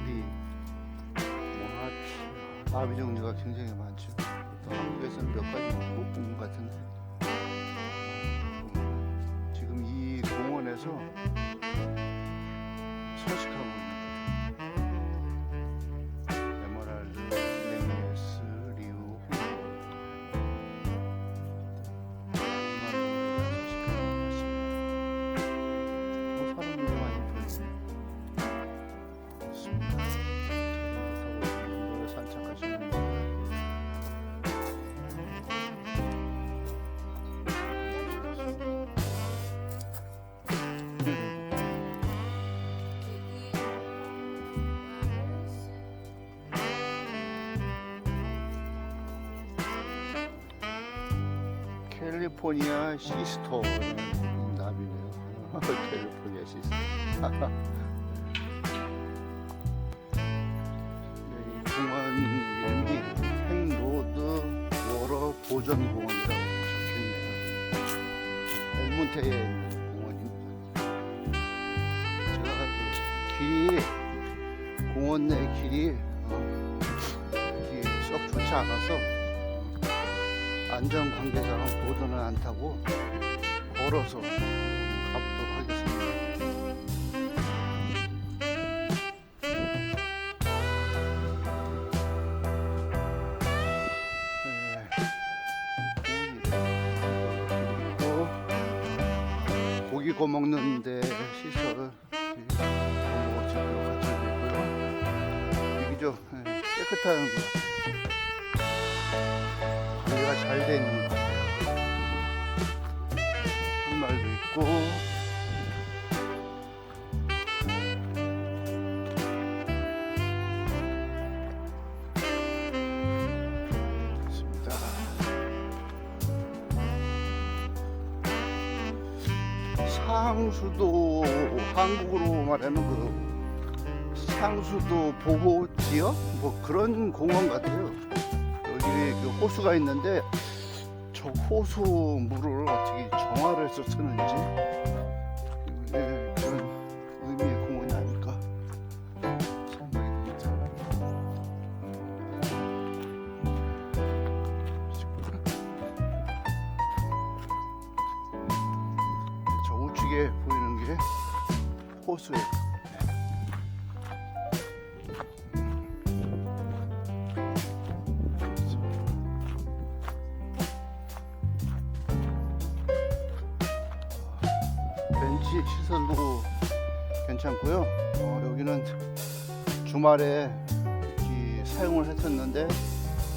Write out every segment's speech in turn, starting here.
나비, 뭐 나비 종류가 굉장히 많죠. 또 한국에서는 몇 가지 못 본 것 같은데 어, 지금 이 공원에서 캘리포니아 시스터라는 나비네요. 캘리포니아. 네, 이 공원 이름이 행로드 워러 보전공원이라고 적혀있네요. 엘몬테에 있는 공원입니다. 제가 그 길이 공원 내 길이 어, 썩 좋지 않아서 안전 관계상 보도는 안 타고 걸어서 가보도록 하겠습니다. 네. 고기 구워 먹는데 시설 고모집으로 갖춰져 있고요. 여기죠. 네, 깨끗한 것 같아요. 잘돼 있는 것 같아요. 한말도 있고 있습니다. 상수도 한국으로 말하는 그 상수도 보호 지역 뭐 그런 공원 같아요. 여기 그 호수가 있는데 저 호수 물을 어떻게 정화를 해서 쓰는지 네, 그런 의미의 공원이 아닐까 생각이 듭니다. 저 우측에 보이는 게 호수예요. 벤치 시설도 괜찮고요. 어, 여기는 주말에 이 사용을 했었는데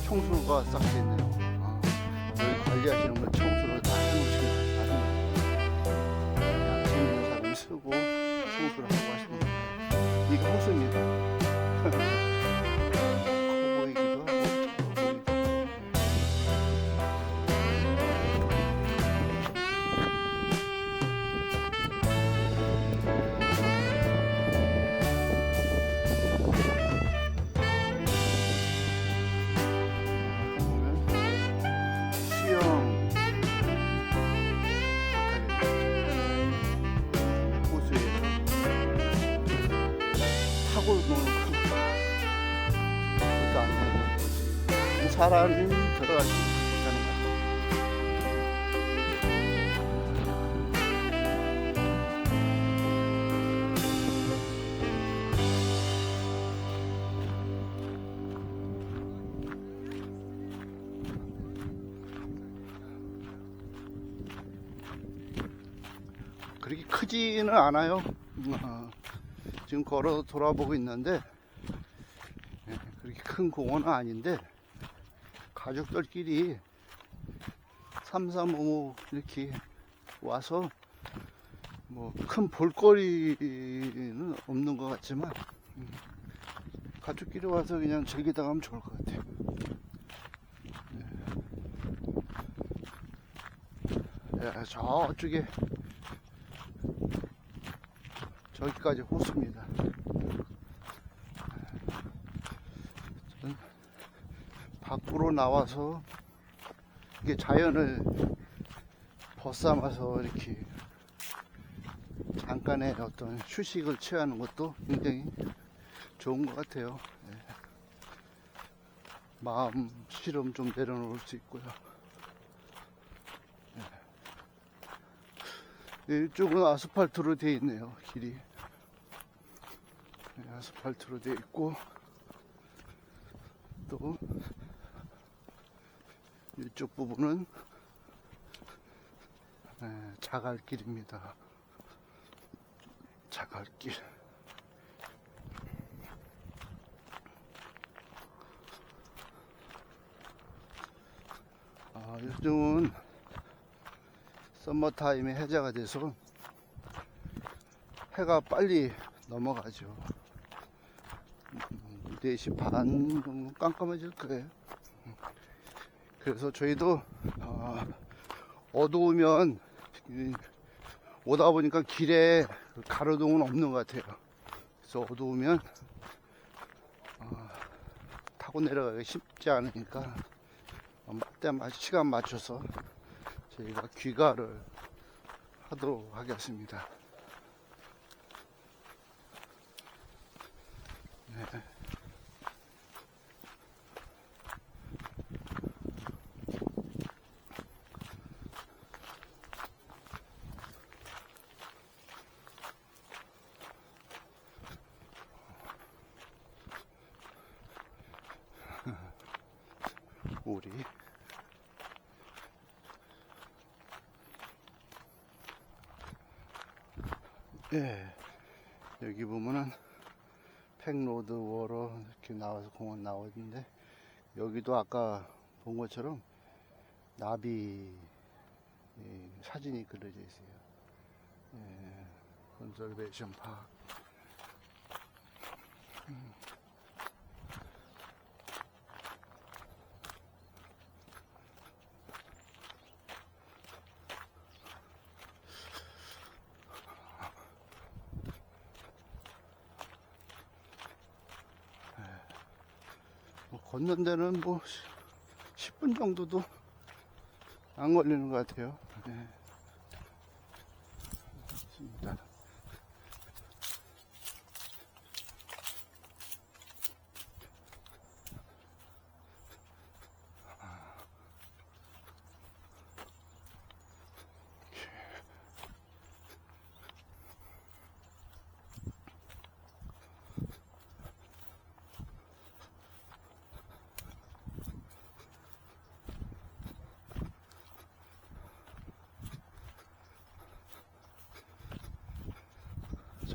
청소가 싹 됐네요. 아, 여기 관리하시는 분 청소를 다 해놓으시는 양심 있는 사람이 쓰고 청소를 하고 하시는 거예요. 이게 호수입니다. 노는 큰 그것도 안 되고 사람이 들어갈 수 있다는 거죠. 그렇게 크지는 않아요. 어, 지금 걸어 돌아보고 있는데 예, 그렇게 큰 공원은 아닌데 가족들끼리 삼삼오오 이렇게 와서 뭐 큰 볼거리는 없는 것 같지만 음, 가족끼리 와서 그냥 즐기다 가면 좋을 것 같아요. 예, 저쪽에 저기까지 호수입니다. 밖으로 나와서 이게 자연을 벗삼아서 이렇게 잠깐의 어떤 휴식을 취하는 것도 굉장히 좋은 것 같아요. 예. 마음 시름 좀 내려놓을 수 있고요. 예. 이쪽은 아스팔트로 되어 있네요. 길이 예, 아스팔트로 되어 있고 또 이쪽 부분은 예, 자갈길입니다. 자갈길. 아, 요즘은 썸머타임에 해제가 돼서 해가 빨리 넘어가죠. 음, 4시 반 깜깜해질 거예요. 그래서 저희도 아, 어두우면 이- 오다 보니까 길에 그 가로등은 없는 것 같아요. 그래서 어두우면 아, 타고 내려가기 쉽지 않으니까 때 시간 맞춰서 저희가 귀가를 하도록 하겠습니다. 네. 우리 예. 여기 보면은 팽로드 워러 이렇게 나와서 공원 나오는데 여기도 아까 본 것처럼 나비 이 사진이 그려져 있어요. 예, 컨설베이션 파크 뭐 걷는 데는 뭐 10분 정도도 안 걸리는 것 같아요. 네.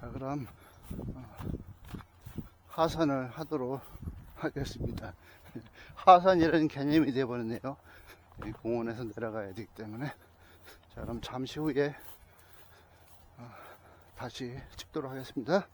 자, 그럼 어, 하산을 하도록 하겠습니다. 하산이라는 개념이 되어버렸네요. 이 공원에서 내려가야 되기 때문에. 자, 그럼 잠시 후에 어, 다시 찍도록 하겠습니다.